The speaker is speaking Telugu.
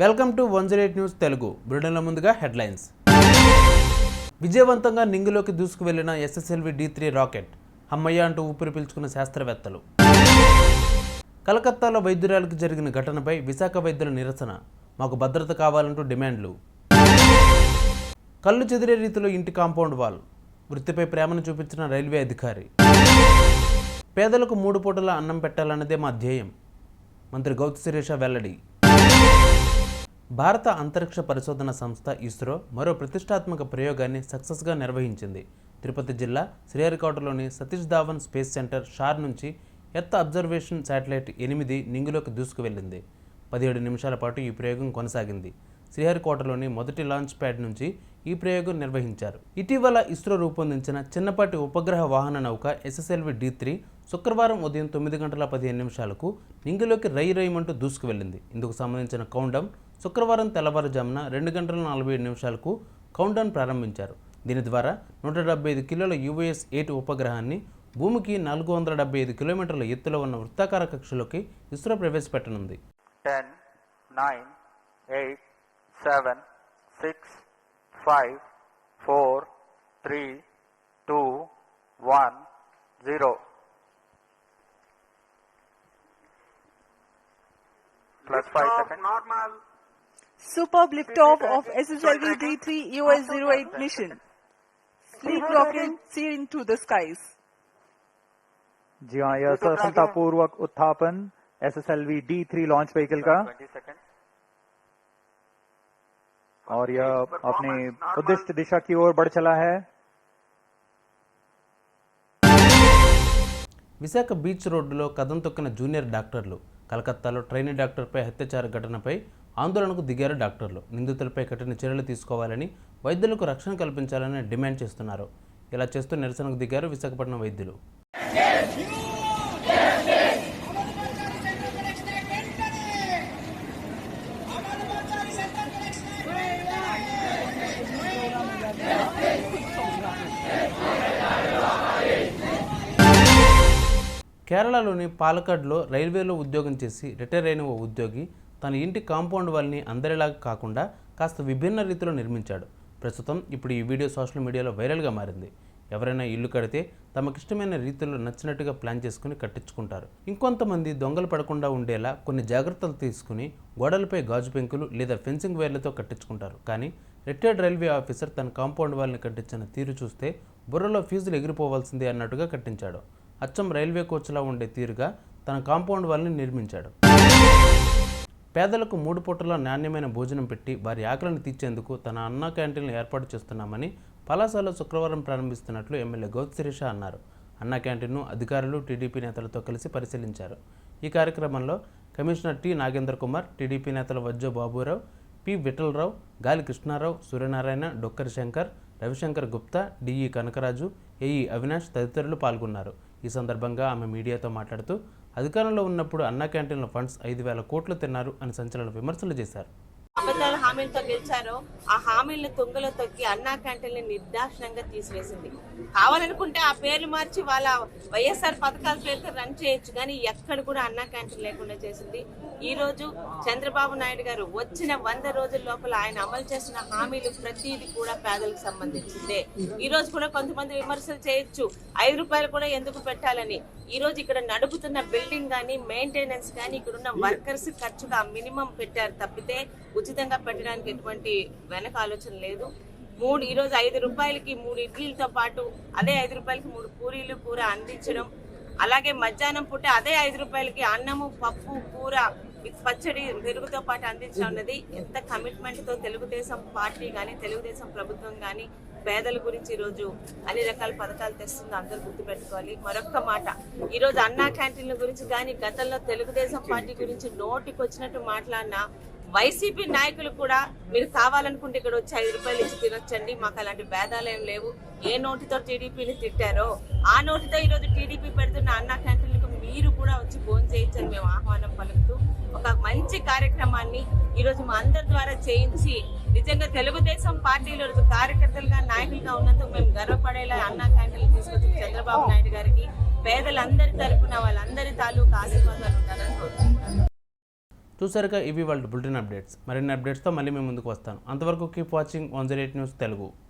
Welcome to one zero eight news Telugu. బ్రిటన్లో ముందుగా హెడ్లైన్స్. విజయవంతంగా నింగిలోకి దూసుకువెళ్ళిన ఎస్ఎస్ఎల్వి డి త్రీ రాకెట్ అమ్మయ్య అంటూ ఊపిరి పీల్చుకున్న శాస్త్రవేత్తలు. కలకత్తాలో వైద్యురాలకు జరిగిన ఘటనపై విశాఖ వైద్యుల నిరసన మాకు భద్రత కావాలంటూ డిమాండ్లు. కళ్ళు చెదిరే రీతిలో ఇంటి కాంపౌండ్ వాల్ వృత్తిపై ప్రేమను చూపించిన రైల్వే అధికారి. పేదలకు మూడు పూటల అన్నం పెట్టాలన్నదే మా ధ్యేయం. మంత్రి గౌతు శిరీష వెల్లడి. భారత అంతరిక్ష పరిశోధన సంస్థ ఇస్రో మరో ప్రతిష్టాత్మక ప్రయోగాన్ని సక్సెస్గా నిర్వహించింది. తిరుపతి జిల్లా శ్రీహరికోటలోని Satish Dhawan space centre SHAR నుంచి ఎత్త అబ్జర్వేషన్ శాటిలైట్ ఎనిమిది నింగులోకి దూసుకువెళ్ళింది. పదిహేడు నిమిషాల పాటు ఈ ప్రయోగం కొనసాగింది. శ్రీహరికోటలోని మొదటి లాంచ్ ప్యాడ్ నుంచి ఈ ప్రయోగం నిర్వహించారు. ఇటీవల ఇస్రో రూపొందించిన చిన్నపాటి ఉపగ్రహ వాహన నౌక ఎస్ఎస్ఎల్వి డి త్రీ శుక్రవారం ఉదయం తొమ్మిది గంటల పదిహేను నిమిషాలకు నింగిలోకి రై రైమంటూ దూసుకువెళ్ళింది. ఇందుకు సంబంధించిన కౌంటౌన్ శుక్రవారం తెల్లవారుజామున రెండు గంటల నలభై ఏడు నిమిషాలకు కౌంటౌన్ ప్రారంభించారు దీని ద్వారా నూట డెబ్బై ఐదు కిలోల యూఏఎస్ ఎయిట్ ఉపగ్రహాన్ని భూమికి నాలుగు వందల డెబ్బై ఐదు కిలోమీటర్ల ఎత్తులో ఉన్న వృత్తాకార కక్షలోకి ISRO ప్రవేశపెట్టనుంది 10, 9, 8, 7, 6, 5, 4, 3, 2, 1, 0. Plus 5 seconds. normal Superb liftoff of SSLV D3 US-08 mission. Sleek rocket soaring to the skies. जी हाँ यह सफलतापूर्वक उत्थापन S S L V D three launch vehicle का 20 seconds. और यह अपने उद्दिष्ट दिशा की ओर बढ़ चला है విశాఖ బీచ్ రోడ్డులో కథం తొక్కిన జూనియర్ డాక్టర్లు కలకత్తాలో ట్రైనీ డాక్టర్పై అత్యాచార ఘటనపై ఆందోళనకు దిగారు డాక్టర్లు. నిందితులపై కఠిన చర్యలు తీసుకోవాలని వైద్యులకు రక్షణ కల్పించాలని డిమాండ్ చేస్తున్నారు. ఇలా చేస్తూ నిరసనకు దిగారు విశాఖపట్నం వైద్యులు. కేరళలోని పాలకాడ్లో రైల్వేలో ఉద్యోగం చేసి రిటైర్ అయిన ఓ ఉద్యోగి తన ఇంటి కాంపౌండ్ వాల్ని అందరిలాగా కాకుండా కాస్త విభిన్న రీతిలో నిర్మించాడు. ప్రస్తుతం ఇప్పుడు ఈ వీడియో సోషల్ మీడియాలో వైరల్గా మారింది. ఎవరైనా ఇల్లు కడితే తమకిష్టమైన రీతిలో నచ్చినట్టుగా ప్లాన్ చేసుకుని కట్టించుకుంటారు. ఇంకొంతమంది దొంగలు పడకుండా ఉండేలా కొన్ని జాగ్రత్తలు తీసుకుని గోడలపై గాజు పెంకులు లేదా ఫెన్సింగ్ వైర్లతో కట్టించుకుంటారు. కానీ రిటైర్డ్ రైల్వే ఆఫీసర్ తన కాంపౌండ్ వాల్ని కట్టించిన తీరు చూస్తే బుర్రలో ఫీజులు ఎగిరిపోవాల్సిందే అన్నట్టుగా కట్టించాడు. అచ్చం రైల్వే కోచ్లా ఉండే తీరుగా తన కాంపౌండ్ వాల్ని నిర్మించాడు. పేదలకు మూడు పూటల నాణ్యమైన భోజనం పెట్టి వారి ఆకలిని తీర్చేందుకు తన అన్నా క్యాంటీన్లు ఏర్పాటు చేస్తున్నామని పలాసలో శుక్రవారం ప్రారంభిస్తున్నట్లు ఎమ్మెల్యే గౌత్ శిరీష అన్నారు. అన్నా క్యాంటీన్ను అధికారులు టీడీపీ నేతలతో కలిసి పరిశీలించారు. ఈ కార్యక్రమంలో commissioner T Nagendra Kumar TDP నేతలు Vajjo Baburao P Vithalarao Gali Krishnarao Suryanarayana Dokkari Shankar Ravishankar Gupta DE Kanakaraju AE Avinash తదితరులు పాల్గొన్నారు. ఈ సందర్భంగా ఆమె మీడియాతో మాట్లాడుతూ అధికారంలో ఉన్నప్పుడు అన్నా క్యాంటీన్ల ఫండ్స్ ఐదు వేల కోట్లు తిన్నారు అని సంచలన విమర్శలు చేశారు. అబద్ధాల హామీలతో గెలిచారో. ఆ హామీలను తుంగలో తొక్కి అన్నా క్యాంటీన్లు నిర్దాక్షిణంగా తీసివేసింది. కావాలనుకుంటే ఆ పేర్లు మార్చి వాళ్ళ వైఎస్ఆర్ పథకాల పేరుతో రన్ చేయొచ్చు. కానీ ఎక్కడ కూడా అన్నా క్యాంటీన్ లేకుండా చేసింది. ఈ రోజు చంద్రబాబు నాయుడు గారు వచ్చిన వంద రోజుల లోపల ఆయన అమలు చేసిన హామీలు ప్రతిదీ కూడా పేదలకు సంబంధించిందే. ఈ రోజు కూడా కొంతమంది విమర్శలు చేయొచ్చు. ఐదు రూపాయలు కూడా ఎందుకు పెట్టాలని? ఈ రోజు ఇక్కడ నడుపుతున్న బిల్డింగ్ కానీ మెయింటెనెన్స్ కానీ ఇక్కడ ఉన్న వర్కర్స్ ఖర్చుగా మినిమం పెట్టారు తప్పితే ఉచితంగా పెట్టడానికి ఎటువంటి వెనక ఆలోచన లేదు. మూడు ఈరోజు ఐదు రూపాయలకి మూడు ఇడ్లీలతో పాటు అదే ఐదు రూపాయలకి మూడు పూరీలు కూర అందించడం. అలాగే మధ్యాహ్నం పూట అదే ఐదు రూపాయలకి అన్నము పప్పు కూర విత్ పచ్చడి పెరుగుతో పాటు అందించడం అన్నది. ఎంత కమిట్మెంట్తో తెలుగుదేశం పార్టీ కానీ తెలుగుదేశం ప్రభుత్వం కానీ పేదల గురించి ఈరోజు రోజు అన్ని రకాల పథకాలు తెస్తుంది అందరూ గుర్తుపెట్టుకోవాలి. మరొక్క మాట ఈరోజు అన్నా క్యాంటీన్ల గురించి కానీ గతంలో తెలుగుదేశం పార్టీ గురించి నోటికి వచ్చినట్టు మాట్లాడినా వైసీపీ నాయకులు కూడా మీరు కావాలనుకుంటే ఇక్కడ వచ్చి ఐదు రూపాయలు ఇచ్చి తినొచ్చండి. మాకు అలాంటి భేదాలు ఏం లేవు. ఏ నోటితో టీడీపీని తిట్టారో ఆ నోటితో ఈరోజు టీడీపీ పెడుతున్న అన్న క్యాంటీన్లకు మీరు కూడా వచ్చి ఫోన్ చేయొచ్చని మేము ఆహ్వానం పలుకుతూ ఒక మంచి కార్యక్రమాన్ని ఈరోజు మా అందరి ద్వారా చేయించి నిజంగా తెలుగుదేశం పార్టీలో ఈరోజు కార్యకర్తలుగా నాయకులుగా ఉన్నందుకు మేము గర్వపడేలా అన్నా క్యాంటీన్లు తీసుకొచ్చి చంద్రబాబు నాయుడు గారికి పేదలందరి తరపున వాళ్ళందరి తాలూకు చూసారుగా ఇవి వాళ్ళ బులెటిన్ అప్డేట్స్. మరిన్ని అప్డేట్స్తో మళ్ళీ మేము ముందుకు వస్తాను. అంతవరకు keep watching one zero eight news Telugu.